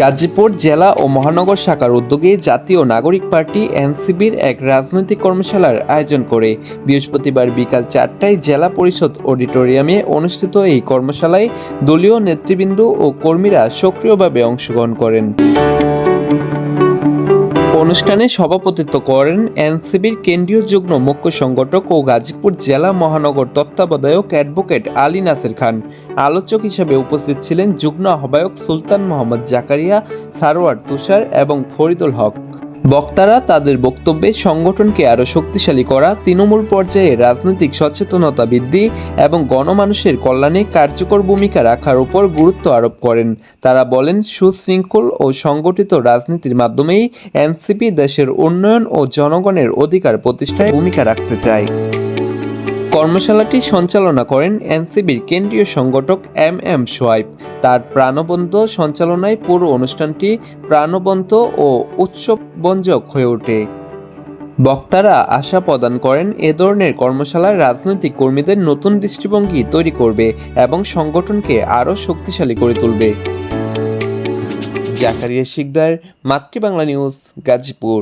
গাজীপুর জেলা ও মহানগর শাখার উদ্যোগে জাতীয় নাগরিক পার্টি এনসিবির এক রাজনৈতিক কর্মশালার আয়োজন করে বৃহস্পতিবার বিকাল চারটায় জেলা পরিষদ অডিটোরিয়ামে অনুষ্ঠিত এই কর্মশালায় দলীয় নেতৃবৃন্দ ও কর্মীরা সক্রিয়ভাবে অংশগ্রহণ করেন। অনুষ্ঠানে সভাপতিত্ব করেন এনসিবির কেন্দ্রীয় যুগ্ম মুখ্য সংগঠক ও গাজীপুর জেলা মহানগর তত্ত্বাবধায়ক অ্যাডভোকেট আলী নাসির খান। আলোচক হিসেবে উপস্থিত ছিলেন যুগ্ম আহ্বায়ক সুলতান মোহাম্মদ জাকারিয়া, সারোয়ার তুষার এবং ফরিদুল হক। বক্তারা তাদের বক্তব্যে সংগঠনকে আরও শক্তিশালী করা, তৃণমূল পর্যায়ে রাজনৈতিক সচেতনতা বৃদ্ধি এবং গণমানুষের কল্যাণে কার্যকর ভূমিকা রাখার উপর গুরুত্ব আরোপ করেন। তারা বলেন, সুশৃঙ্খল ও সংগঠিত রাজনীতির মাধ্যমেই এনসিপি দেশের উন্নয়ন ও জনগণের অধিকার প্রতিষ্ঠায় ভূমিকা রাখতে চায়। কর্মশালাটি সঞ্চালনা করেন এনসিবির কেন্দ্রীয় সংগঠক এম এম সোয়াইব তার প্রাণবন্ত সঞ্চালনায় পুরো অনুষ্ঠানটি প্রাণবন্ত ও উৎসববঞ্জক হয়ে ওঠে। বক্তারা আশা প্রদান করেন এ ধরনের কর্মশালা রাজনৈতিক কর্মীদের নতুন দৃষ্টিভঙ্গি তৈরি করবে এবং সংগঠনকে আরও শক্তিশালী করে তুলবে। জাকারিয়া শিকদার, মাতৃবাংলা নিউজ, গাজীপুর।